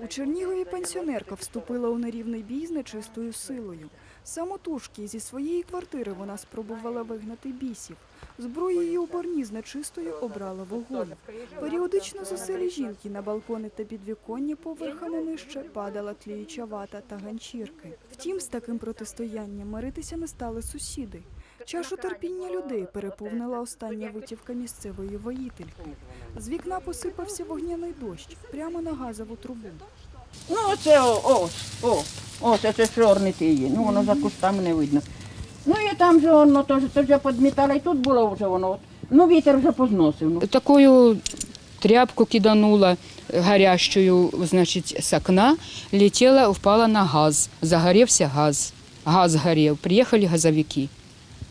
У Чернігові пенсіонерка вступила у нерівний бій з нечистою силою. Самотужки зі своєї квартири вона спробувала вигнати бісів. Зброєю у борні з нечистою обрала вогонь. Періодично з оселі жінки на балкони та підвіконня поверхами нижче падала тліюча вата та ганчірки. Втім, з таким протистоянням миритися не стали сусіди. Чашу терпіння людей переповнила остання витівка місцевої воїтельки. З вікна посипався вогняний дощ прямо на газову трубу. Ну, оце о, ось, о, ось, це чорний ти є. Ну, воно за кустами не видно. Ну і там же воно теж це вже підмітало, і тут було вже воно. От. Ну, вітер вже позносив. Ну. Такую тряпку киданула горящую, значит, с окна, летела, упала на газ. Загоревся газ. Газ горел. Приехали газовики.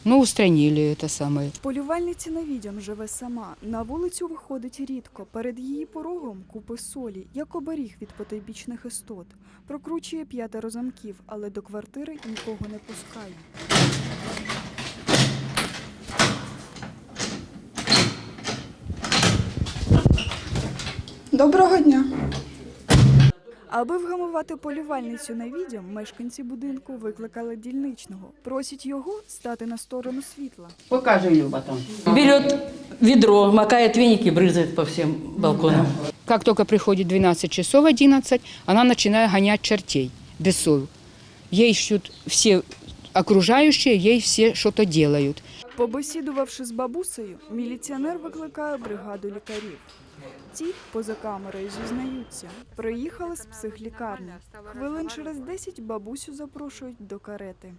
Ну, устранили это самое. Полювальниця на відьом живе сама. На вулицю виходить рідко. Перед її порогом купи солі, як оберіг від потойбічних істот. Прокручує п'ятеро замків, але до квартири нікого не пускає. Доброго дня. Аби вгамувати полювальницю на відьом, мешканці будинку викликали дільничного. Просять його стати на сторону світла. Покаже Люба там. Берет ведро, макает веник и брызгает по всем балконам. Как только приходит 12 часов 11, она начинает гонять чертей, бесов. Ей ищут все окружающие, ей все что-то делают. Побесідувавши з бабусею, міліціонер викликає бригаду лікарів. Ті поза камерою зізнаються, приїхали з психлікарні. Хвилин через 10 бабусю запрошують до карети.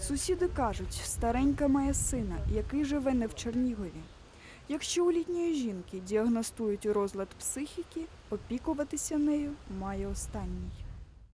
Сусіди кажуть, старенька має сина, який живе не в Чернігові. Якщо у літньої жінки діагностують розлад психіки, опікуватися нею має останній.